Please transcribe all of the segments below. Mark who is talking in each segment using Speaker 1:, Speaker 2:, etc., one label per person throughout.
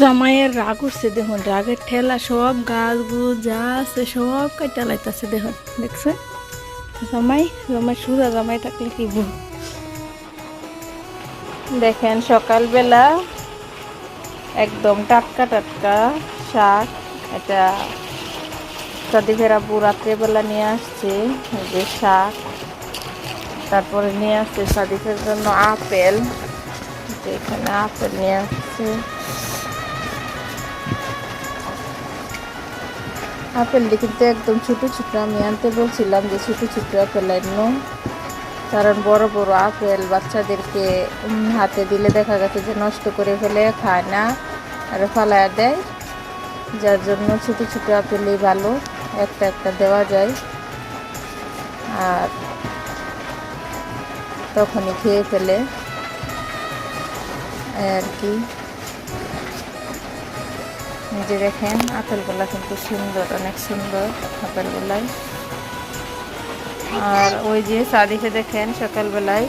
Speaker 1: জামাইয়ের রাগ উঠছে দেখুন, রাগের ঠেলা সব গাছ গাছগুলো যা আছে সব কাটা লাইতেছে দেখুন দেখছেন জামাই জামাই সুদা জামাই থাকলে কি বল দেখেন, সকালবেলা একদম টাটকা টাটকা শাক এটা সাদিফের আব্বু রাত্রেবেলা নিয়ে আসছে যে শাক। তারপরে নিয়ে আসছে সাদিফের জন্য আপেল। এখানে আপেল নিয়ে আসছে। আপেলটি কিন্তু একদম ছোটো ছোটো, আমি আনতে বলছিলাম যে ছোটো ছোট আপেল আনো কারণ বড় বড় আপেল বাচ্চাদেরকে হাতে দিলে দেখা গেছে যে নষ্ট করে ফেলে, খায় না, আর ফালায় দেয়। যার জন্য ছোটো ছোট আপেলই ভালো, একটা একটা দেওয়া যায়। আর তখনই খেয়ে ফেলে। আর কি। যে দেখেন, আপেলগুলা কিন্তু সুন্দর, অনেক সুন্দর আপেলগুলাই। আর ওই যে সাদিকে দেখেন, সকালবেলায়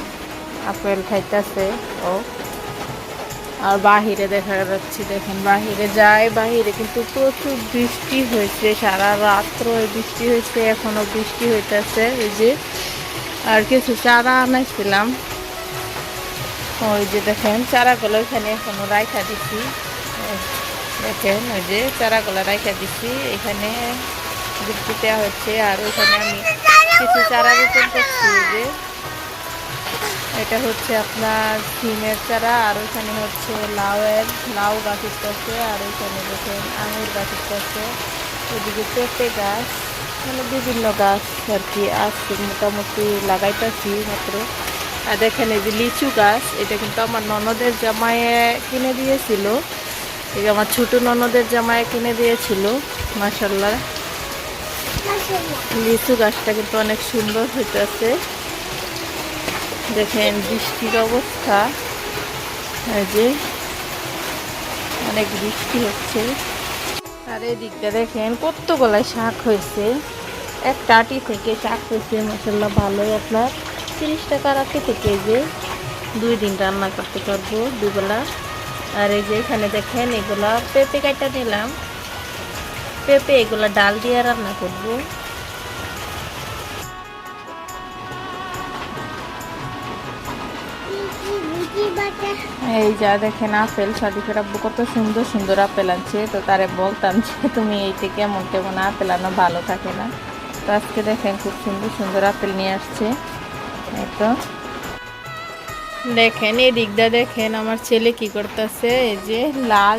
Speaker 1: আপেল খাইতেছে ও। আর বাহিরে দেখা যাচ্ছে, দেখেন বাহিরে যায়, বাহিরে কিন্তু প্রচুর বৃষ্টি হয়েছে, সারা রাত্র বৃষ্টি হয়েছে, এখনও বৃষ্টি হইতেছে ওই যে। আর কিছু চারা আনাইছিলাম। ওই যে দেখেন, চারাগুলো এখানে এখনও রাইখা এই দেখেন, ওই যে চারাগুলো রাইখা দিছি। এখানে বৃষ্টি দেওয়া হচ্ছে, আর ওইখানে আমি কিছু চারা রোপণ করছি যে। এটা হচ্ছে আপনার সিমের চারা, আর ওইখানে হচ্ছে লাউয়ের, লাউ গাছ উঠতেছে আর ওইখানে দেখেন আঙুর গাছ উঠতেছে ওইদিকে পেঁপে গাছ মানে বিভিন্ন গাছ আর কি আছে, মোটামুটি লাগাইতেছি মাত্র। আর দেখেন এই যে লিচু গাছ, এটা কিন্তু আমার ননদের জামাইয়ে কিনে দিয়েছিল। এই যে আমার ছোট ননদের জামাইয়ে কিনে দিয়েছিল মাসাল্লাহ লিচু গাছটা কিন্তু অনেক সুন্দর হইতেছে। দেখেন বৃষ্টির অবস্থা। যে অনেক বৃষ্টি হচ্ছে। আর এদিকটা দেখেন কত গলায় শাক হয়েছে। এক টাটি থেকে শাক হয়েছে মশলা ভালোই আপনার। তিরিশ টাকার আটি থেকে যে দুই দিন রান্না করতে পারব দুবেলা। আর এই যে এখানে দেখেন এগুলা পেঁপে কাটা নিলাম। পেঁপে এগুলা ডাল দিয়ে রান্না করব। এই যা দেখেন আপেল, সাদিকের আব্বু কত সুন্দর সুন্দর আপেল আনছে। তো তারে বলতাম যে, তুমি এইটা কেমন কেমন আপেল আনো, ভালো থাকে না। তো আজকে দেখেন খুব সুন্দর সুন্দর আপেল নিয়ে আসছে। এই তো। দেখেন এই দিকটা দেখেন আমার ছেলে কি করতেছে এই যে লাল